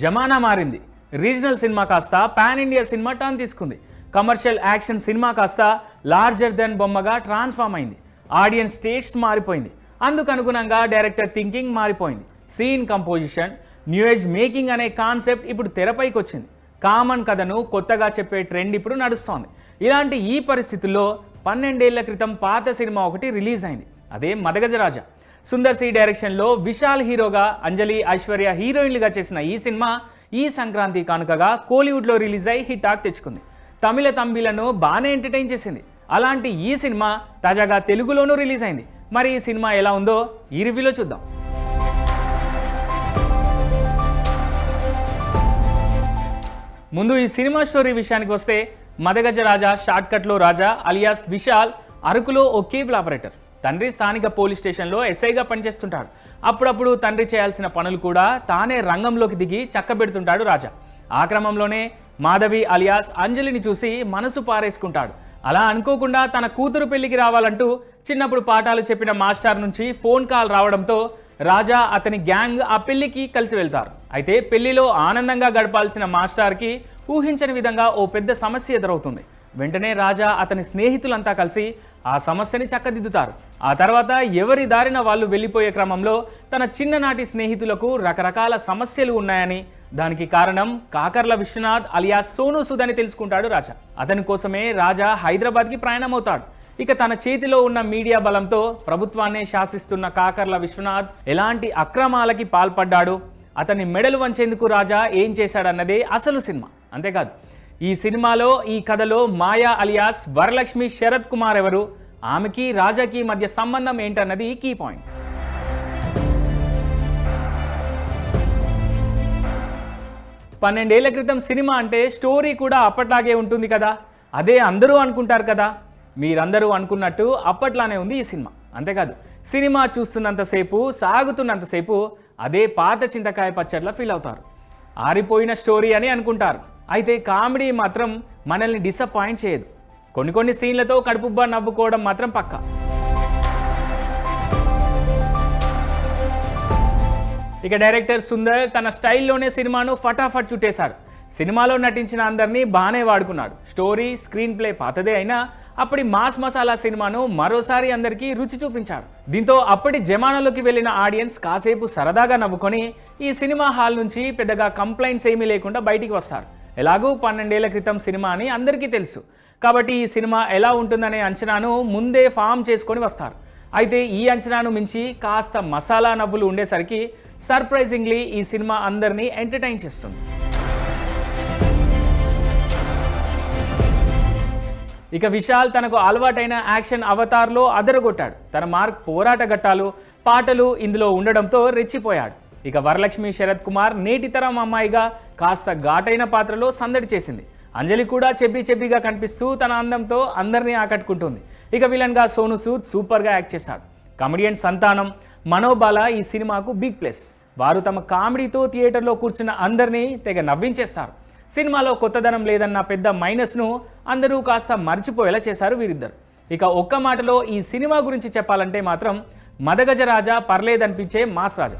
జమానా మారింది. Regional cinema కాస్త pan India cinema turn తీసుకుంది. కమర్షియల్ యాక్షన్ సినిమా కాస్త లార్జర్ దెన్ బొమ్మగా ట్రాన్స్ఫార్మ్ అయింది. ఆడియన్స్ టేస్ట్ మారిపోయింది. అందుకు అనుగుణంగా డైరెక్టర్ థింకింగ్ మారిపోయింది. Scene composition new age making అనే కాన్సెప్ట్ ఇప్పుడు తెరపైకి వచ్చింది. కామన్ కథను కొత్తగా చెప్పే ట్రెండ్ ఇప్పుడు నడుస్తోంది. ఇలాంటి ఈ పరిస్థితుల్లో పన్నెండేళ్ళ క్రితం పాత సినిమా ఒకటి రిలీజ్ అయింది. అదే మదగజరాజా సుందర్ సి డైరెక్షన్లో విశాల్ హీరోగా అంజలి ఐశ్వర్య హీరోయిన్లుగా చేసిన ఈ సినిమా ఈ సంక్రాంతి కానుకగా కోలీవుడ్లో రిలీజ్ అయి హిట్ టాక్ తెచ్చుకుంది. తమిళ తంబిలను బాగానే ఎంటర్టైన్ చేసింది. అలాంటి ఈ సినిమా తాజాగా తెలుగులోనూ రిలీజ్ అయింది. మరి ఈ సినిమా ఎలా ఉందో ఈ రివ్యూలో చూద్దాం. ముందు ఈ సినిమా స్టోరీ విషయానికి వస్తే మదగజ రాజా షార్ట్కట్లో రాజా అలియాస్ విశాల్ అరకులో ఓ కేబుల్ ఆపరేటర్. తండ్రి స్థానిక పోలీస్ స్టేషన్లో ఎస్ఐగా పనిచేస్తుంటాడు. అప్పుడప్పుడు తండ్రి చేయాల్సిన పనులు కూడా తానే రంగంలోకి దిగి చక్కబెడుతుంటాడు రాజా. ఆ క్రమంలోనే మాధవి అలియాస్ అంజలిని చూసి మనసు పారేసుకుంటాడు. అలా అనుకోకుండా తన కూతురు పెళ్ళికి రావాలంటూ చిన్నప్పుడు పాఠాలు చెప్పిన మాస్టర్ నుంచి ఫోన్ కాల్ రావడంతో రాజా అతని గ్యాంగ్ ఆ పెళ్ళికి కలిసి వెళ్తారు. అయితే పెళ్ళిలో ఆనందంగా గడపాల్సిన మాస్టర్కి ఊహించని విధంగా ఓ పెద్ద సమస్య ఎదురవుతుంది. వెంటనే రాజా అతని స్నేహితులంతా కలిసి ఆ సమస్యని చక్కదిద్దుతారు. ఆ తర్వాత ఎవరి దారిన వాళ్ళు వెళ్ళిపోయే క్రమంలో తన చిన్ననాటి స్నేహితులకు రకరకాల సమస్యలు ఉన్నాయని దానికి కారణం కాకర్ల విశ్వనాథ్ అలియా సోను సుద్ అని తెలుసుకుంటాడు రాజా. అతని కోసమే రాజా హైదరాబాద్కి ప్రయాణమవుతాడు. ఇక తన చేతిలో ఉన్న మీడియా బలంతో ప్రభుత్వాన్నే శాసిస్తున్న కాకర్ల విశ్వనాథ్ ఎలాంటి అక్రమాలకి పాల్పడ్డాడు అతన్ని మెడలు వంచేందుకు రాజా ఏం చేశాడన్నదే అసలు సినిమా. అంతేకాదు ఈ సినిమాలో ఈ కథలో మాయా అలియాస్ వరలక్ష్మి శరత్ కుమార్ ఎవరు? ఆమెకి రాజాకి మధ్య సంబంధం ఏంటన్నది కీ పాయింట్. పన్నెండేళ్ళ క్రితం సినిమా అంటే స్టోరీ కూడా అప్పట్లాగే ఉంటుంది కదా. అదే అందరూ అనుకుంటారు కదా. మీరందరూ అనుకున్నట్టు అప్పట్లానే ఉంది ఈ సినిమా. అంతేకాదు సినిమా చూస్తున్నంతసేపు సాగుతున్నంతసేపు అదే పాత చింతకాయ పచ్చట్ల ఫీల్ అవుతారు. ఆరిపోయిన స్టోరీ అని అనుకుంటారు. అయితే కామెడీ మాత్రం మనల్ని డిసప్పాయింట్ చేయదు. కొన్ని కొన్ని సీన్లతో కడుపుబ్బా నవ్వుకోవడం మాత్రం పక్కా. ఇక డైరెక్టర్ సుందర్ తన స్టైల్లోనే సినిమాను ఫటాఫట్ చుట్టేశాడు. సినిమాలో నటించిన అందరినీ బాగానే వాడుకున్నాడు. స్టోరీ స్క్రీన్ ప్లే పాతదే అయినా అప్పటి మాస్ మసాలా సినిమాను మరోసారి అందరికీ రుచి చూపించాడు. దీంతో అప్పటి జమానాలోకి వెళ్ళిన ఆడియన్స్ కాసేపు సరదాగా నవ్వుకొని ఈ సినిమా హాల్ నుంచి పెద్దగా కంప్లైంట్స్ ఏమీ లేకుండా బయటికి వస్తారు. ఎలాగూ పన్నెండేళ్ళ క్రితం సినిమా అని అందరికీ తెలుసు. కాబట్టి ఈ సినిమా ఎలా ఉంటుందనే అంచనాను ముందే ఫామ్ చేసుకొని వస్తారు. అయితే ఈ అంచనాను మించి కాస్త మసాలా నవ్వులు ఉండేసరికి సర్ప్రైజింగ్లీ ఈ సినిమా అందరినీ ఎంటర్టైన్ చేస్తుంది. ఇక విశాల్ తనకు అలవాటైన యాక్షన్ అవతార్లో అదరగొట్టాడు. తన మార్క్ పోరాట ఘట్టాలు పాటలు ఇందులో ఉండడంతో రెచ్చిపోయాడు. ఇక వరలక్ష్మి శరత్ కుమార్ నేటి తరం అమ్మాయిగా కాస్త ఘాటైన పాత్రలో సందడి చేసింది. అంజలి కూడా చెప్పి చెప్పిగా కనిపిస్తూ తన అందంతో అందరినీ ఆకట్టుకుంటుంది. ఇక విలన్గా సోను సూద్ సూపర్గా యాక్ట్ చేశాడు. కమెడియన్ సంతానం మనోబాల ఈ సినిమాకు బిగ్ ప్లస్. వారు తమ కామెడీతో థియేటర్లో కూర్చున్న అందరినీ తెగ నవ్వించేస్తారు సినిమాలో కొత్తదనం లేదన్న పెద్ద మైనస్ను అందరూ కాస్త మర్చిపోయేలా చేశారు వీరిద్దరు. ఇక ఒక్క మాటలో ఈ సినిమా గురించి చెప్పాలంటే మాత్రం మదగజరాజా పర్లేదనిపించే మాస్ రాజా.